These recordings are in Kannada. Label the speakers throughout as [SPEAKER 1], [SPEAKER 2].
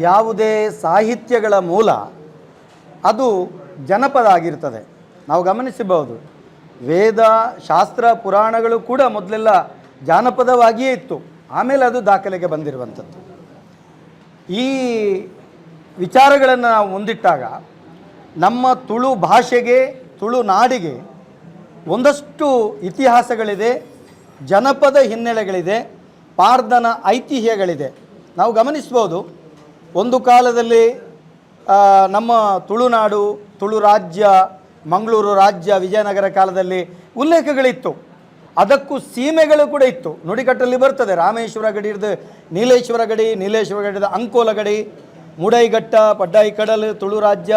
[SPEAKER 1] ಯಾವುದೇ ಸಾಹಿತ್ಯಗಳ ಮೂಲ ಅದು ಜನಪದ ಆಗಿರ್ತದೆ ನಾವು ಗಮನಿಸಬಹುದು. ವೇದ, ಶಾಸ್ತ್ರ, ಪುರಾಣಗಳು ಕೂಡ ಮೊದಲೆಲ್ಲ ಜಾನಪದವಾಗಿಯೇ ಇತ್ತು. ಆಮೇಲೆ ಅದು ದಾಖಲೆಗೆ ಬಂದಿರುವಂಥದ್ದು. ಈ ವಿಚಾರಗಳನ್ನು ನಾವು ಮುಂದಿಟ್ಟಾಗ ನಮ್ಮ ತುಳು ಭಾಷೆಗೆ, ತುಳು ನಾಡಿಗೆ ಒಂದಷ್ಟು ಇತಿಹಾಸಗಳಿದೆ, ಜನಪದ ಹಿನ್ನೆಲೆಗಳಿದೆ, ಪಾರ್ದನ ಐತಿಹ್ಯಗಳಿದೆ. ನಾವು ಗಮನಿಸ್ಬೋದು ಒಂದು ಕಾಲದಲ್ಲಿ ನಮ್ಮ ತುಳುನಾಡು, ತುಳು ರಾಜ್ಯ, ಮಂಗಳೂರು ರಾಜ್ಯ, ವಿಜಯನಗರ ಕಾಲದಲ್ಲಿ ಉಲ್ಲೇಖಗಳಿತ್ತು. ಅದಕ್ಕೂ ಸೀಮೆಗಳು ಕೂಡ ಇತ್ತು. ನುಡಿಕಟ್ಟಲ್ಲಿ ಬರ್ತದೆ. ರಾಮೇಶ್ವರ ಗಡಿ ಹಿಡಿದು ನೀಲೇಶ್ವರ ಗಡಿ, ನೀಲೇಶ್ವರ ಗಡಿದ ಅಂಕೋಲ ಗಡಿ, ಮುಡೈಘಟ್ಟ ಪಡ್ಡಾಯಿ ಕಡಲು ತುಳು ರಾಜ್ಯ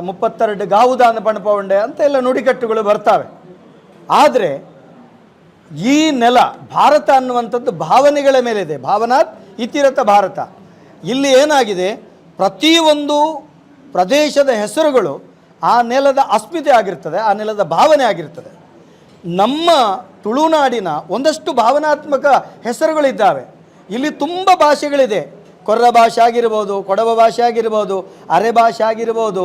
[SPEAKER 1] ಮುಪ್ಪತ್ತೆರಡು ಗಾವುದಾನ ಪಣಪವಂಡೆ ಅಂತ ಎಲ್ಲ ನುಡಿಕಟ್ಟುಗಳು ಬರ್ತವೆ. ಆದರೆ, ಈ ನೆಲ ಭಾರತ ಅನ್ನುವಂಥದ್ದು ಭಾವನೆಗಳ ಮೇಲಿದೆ. ಭಾವನಾತ್ ಇತಿರಥ ಭಾರತ. ಇಲ್ಲಿ ಏನಾಗಿದೆ? ಪ್ರತಿಯೊಂದು ಪ್ರದೇಶದ ಹೆಸರುಗಳು ಆ ನೆಲದ ಅಸ್ಮಿತೆ ಆಗಿರ್ತದೆ, ಆ ನೆಲದ ಭಾವನೆ ಆಗಿರ್ತದೆ. ನಮ್ಮ ತುಳುನಾಡಿನ ಒಂದಷ್ಟು ಭಾವನಾತ್ಮಕ ಹೆಸರುಗಳಿದ್ದಾವೆ. ಇಲ್ಲಿ ತುಂಬ ಭಾಷೆಗಳಿದೆ. ಕೊರ್ರ ಭಾಷೆ ಆಗಿರ್ಬೋದು, ಕೊಡವ ಭಾಷೆ ಆಗಿರ್ಬೋದು, ಅರೆ ಭಾಷೆ ಆಗಿರ್ಬೋದು,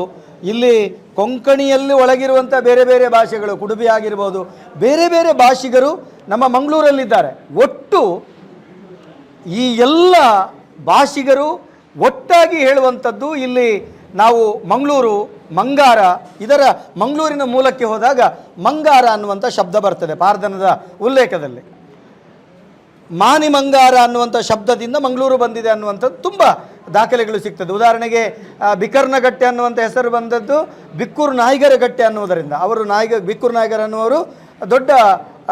[SPEAKER 1] ಇಲ್ಲಿ ಕೊಂಕಣಿಯಲ್ಲಿ ಒಳಗಿರುವಂಥ ಬೇರೆ ಬೇರೆ ಭಾಷೆಗಳು ಕುಡುಬಿ ಆಗಿರ್ಬೋದು, ಬೇರೆ ಬೇರೆ ಭಾಷಿಗರು ನಮ್ಮ ಮಂಗಳೂರಲ್ಲಿದ್ದಾರೆ. ಒಟ್ಟು ಈ ಎಲ್ಲ ಭಾಷಿಗರು ಒಟ್ಟಾಗಿ ಹೇಳುವಂಥದ್ದು ಇಲ್ಲಿ ನಾವು ಮಂಗಳೂರು, ಮಂಗಾರ, ಇದರ ಮಂಗಳೂರಿನ ಮೂಲಕ್ಕೆ ಹೋದಾಗ ಮಂಗಾರ ಅನ್ನುವಂಥ ಶಬ್ದ ಬರ್ತದೆ ಪಾರ್ಧನದ ಉಲ್ಲೇಖದಲ್ಲಿ. ಮಾನಿ ಮಂಗಾರ ಅನ್ನುವಂಥ ಶಬ್ದದಿಂದ ಮಂಗಳೂರು ಬಂದಿದೆ ಅನ್ನುವಂಥದ್ದು ತುಂಬ ದಾಖಲೆಗಳು ಸಿಗ್ತದೆ. ಉದಾಹರಣೆಗೆ ಬಿಕರ್ನಗಟ್ಟೆ ಅನ್ನುವಂಥ ಹೆಸರು ಬಂದದ್ದು ಬಿಕ್ಕೂರು ಗಟ್ಟೆ ಅನ್ನುವುದರಿಂದ. ಅವರು ನಾಯಿಗ, ಬಿಕ್ಕೂರು ನಾಯಿಗರ್ ಅನ್ನುವರು ದೊಡ್ಡ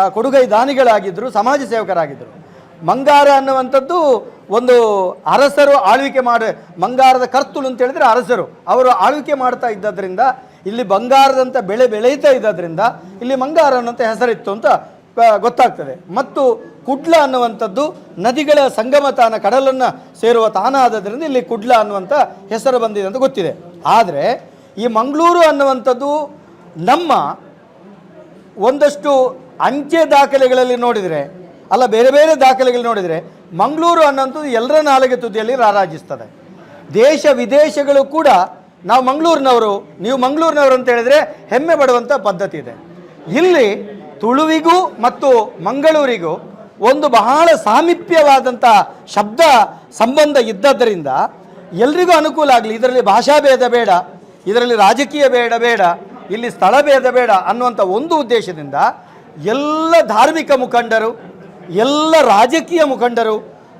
[SPEAKER 1] ಕೊಡುಗೈ ದಾನಿಗಳಾಗಿದ್ದರು, ಸಮಾಜ ಸೇವಕರಾಗಿದ್ದರು. ಮಂಗಾರ ಅನ್ನುವಂಥದ್ದು ಒಂದು ಅರಸರು ಆಳ್ವಿಕೆ ಮಾಡ, ಮಂಗಾರದ ಕರ್ತುಳು ಅಂತ ಹೇಳಿದ್ರೆ ಅರಸರು. ಅವರು ಆಳ್ವಿಕೆ ಮಾಡ್ತಾ ಇದ್ದದ್ರಿಂದ, ಇಲ್ಲಿ ಬಂಗಾರದಂಥ ಬೆಳೆ ಬೆಳೆಯುತ್ತಾ ಇದ್ದದ್ರಿಂದ, ಇಲ್ಲಿ ಮಂಗಾರ ಅನ್ನುವಂಥ ಹೆಸರಿತ್ತು ಅಂತ ಗೊತ್ತಾಗ್ತದೆ. ಮತ್ತು ಕುಡ್ಲ ಅನ್ನುವಂಥದ್ದು ನದಿಗಳ ಸಂಗಮ ತಾನ ಕಡಲನ್ನು ಸೇರುವ ತಾನ ಆದ್ದರಿಂದ ಇಲ್ಲಿ ಕುಡ್ಲ ಅನ್ನುವಂಥ ಹೆಸರು ಬಂದಿದೆ ಅಂತ ಗೊತ್ತಿದೆ. ಆದರೆ, ಈ ಮಂಗಳೂರು ಅನ್ನುವಂಥದ್ದು ನಮ್ಮ ಒಂದಷ್ಟು ಅಂಚೆ ದಾಖಲೆಗಳಲ್ಲಿ ನೋಡಿದರೆ ಅಲ್ಲ, ಬೇರೆ ಬೇರೆ ದಾಖಲೆಗಳು ನೋಡಿದರೆ ಮಂಗಳೂರು ಅನ್ನೋಂಥದ್ದು ಎಲ್ಲರ ನಾಲಿಗೆ ತುದಿಯಲ್ಲಿ ರಾರಾಜಿಸ್ತದೆ. ದೇಶ ವಿದೇಶಗಳು ಕೂಡ ನಾವು ಮಂಗಳೂರಿನವರು, ನೀವು ಮಂಗಳೂರಿನವರು ಅಂತ ಹೇಳಿದರೆ ಹೆಮ್ಮೆ ಪಡುವಂಥ ಪದ್ಧತಿ ಇದೆ. ಇಲ್ಲಿ ತುಳುವಿಗೂ ಮತ್ತು ಮಂಗಳೂರಿಗೂ ಒಂದು ಬಹಳ ಸಾಮೀಪ್ಯವಾದಂಥ ಶಬ್ದ ಸಂಬಂಧ ಇದ್ದದ್ದರಿಂದ ಎಲ್ರಿಗೂ ಅನುಕೂಲ ಆಗಲಿ. ಇದರಲ್ಲಿ ಭಾಷಾ ಭೇದ ಬೇಡ, ಇದರಲ್ಲಿ ರಾಜಕೀಯ ಬೇಡ ಬೇಡ, ಇಲ್ಲಿ ಸ್ಥಳ ಭೇದ ಬೇಡ ಅನ್ನುವಂಥ ಒಂದು ಉದ್ದೇಶದಿಂದ ಎಲ್ಲ ಧಾರ್ಮಿಕ ಮುಖಂಡರು ಎಲ್ಲ ರಾಜಕೀಯ ಮುಖಂಡರು,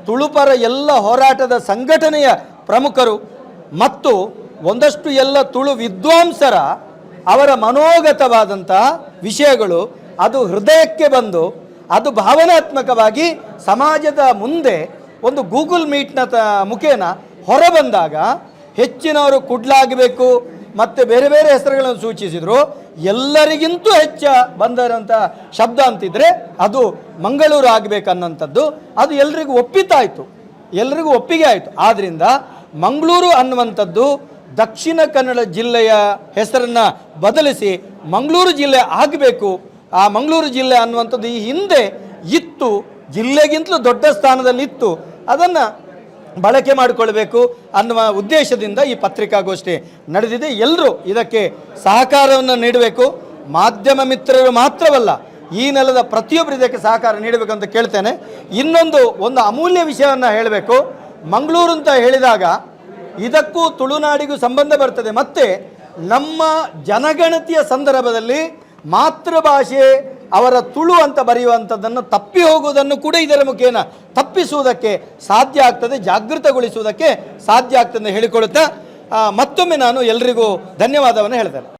[SPEAKER 1] ತುಳುಪರ ಎಲ್ಲ ಹೋರಾಟದ ಸಂಘಟನೆಯ ಪ್ರಮುಖರು ಮತ್ತು ಒಂದಷ್ಟು ಎಲ್ಲ ತುಳು ವಿದ್ವಾಂಸರ ಅವರ ಮನೋಗತವಾದಂಥ ವಿಷಯಗಳು ಅದು ಹೃದಯಕ್ಕೆ ಬಂದು, ಅದು ಭಾವನಾತ್ಮಕವಾಗಿ ಸಮಾಜದ ಮುಂದೆ ಒಂದು ಗೂಗಲ್ ಮೀಟ್ನ ತ ಮುಖೇನ ಹೊರಬಂದಾಗ ಹೆಚ್ಚಿನವರು ಕುಡ್ಲಾಗಬೇಕು ಮತ್ತು ಬೇರೆ ಬೇರೆ ಹೆಸರುಗಳನ್ನು ಸೂಚಿಸಿದರು. ಎಲ್ಲರಿಗಿಂತೂ ಹೆಚ್ಚ ಬಂದಿರೋಂಥ ಶಬ್ದ ಅಂತಿದ್ರೆ ಅದು ಮಂಗಳೂರು ಆಗಬೇಕನ್ನೋಂಥದ್ದು. ಅದು ಎಲ್ರಿಗೂ ಒಪ್ಪಿತಾಯಿತು ಎಲ್ರಿಗೂ ಒಪ್ಪಿಗೆ ಆಯಿತು. ಆದ್ದರಿಂದ ಮಂಗಳೂರು ಅನ್ನುವಂಥದ್ದು ದಕ್ಷಿಣ ಕನ್ನಡ ಜಿಲ್ಲೆಯ ಹೆಸರನ್ನು ಬದಲಿಸಿ ಮಂಗಳೂರು ಜಿಲ್ಲೆ ಆಗಬೇಕು. ಆ ಮಂಗಳೂರು ಜಿಲ್ಲೆ ಅನ್ನುವಂಥದ್ದು ಈ ಹಿಂದೆ ಇತ್ತು. ಜಿಲ್ಲೆಗಿಂತಲೂ ದೊಡ್ಡ ಸ್ಥಾನದಲ್ಲಿತ್ತು. ಅದನ್ನು ಬಳಕೆ ಮಾಡಿಕೊಳ್ಬೇಕು ಅನ್ನುವ ಉದ್ದೇಶದಿಂದ ಈ ಪತ್ರಿಕಾಗೋಷ್ಠಿ ನಡೆದಿದೆ. ಎಲ್ಲರೂ ಇದಕ್ಕೆ ಸಹಕಾರವನ್ನು ನೀಡಬೇಕು. ಮಾಧ್ಯಮ ಮಿತ್ರರು ಮಾತ್ರವಲ್ಲ, ಈ ನೆಲದ ಪ್ರತಿಯೊಬ್ಬರು ಇದಕ್ಕೆ ಸಹಕಾರ ನೀಡಬೇಕು ಅಂತ ಕೇಳ್ತೇನೆ. ಇನ್ನೊಂದು ಒಂದು ಅಮೂಲ್ಯ ವಿಷಯವನ್ನು ಹೇಳಬೇಕು. ಮಂಗಳೂರು ಅಂತ ಹೇಳಿದಾಗ ಇದಕ್ಕೂ ತುಳುನಾಡಿಗೂ ಸಂಬಂಧ ಬರ್ತದೆ. ಮತ್ತು ನಮ್ಮ ಜನಗಣತಿಯ ಸಂದರ್ಭದಲ್ಲಿ ಮಾತೃಭಾಷೆ ಅವರ ತುಳು ಅಂತ ಬರೆಯುವಂಥದ್ದನ್ನು ತಪ್ಪಿ ಹೋಗುವುದನ್ನು ಕೂಡ ಇದರ ಮುಖೇನ ತಪ್ಪಿಸುವುದಕ್ಕೆ ಸಾಧ್ಯ ಆಗ್ತದೆ, ಜಾಗೃತಗೊಳಿಸುವುದಕ್ಕೆ ಸಾಧ್ಯ ಆಗ್ತದೆ ಹೇಳಿಕೊಳ್ಳುತ್ತಾ ಮತ್ತೊಮ್ಮೆ ನಾನು ಎಲ್ರಿಗೂ ಧನ್ಯವಾದವನ್ನು ಹೇಳ್ತೇನೆ.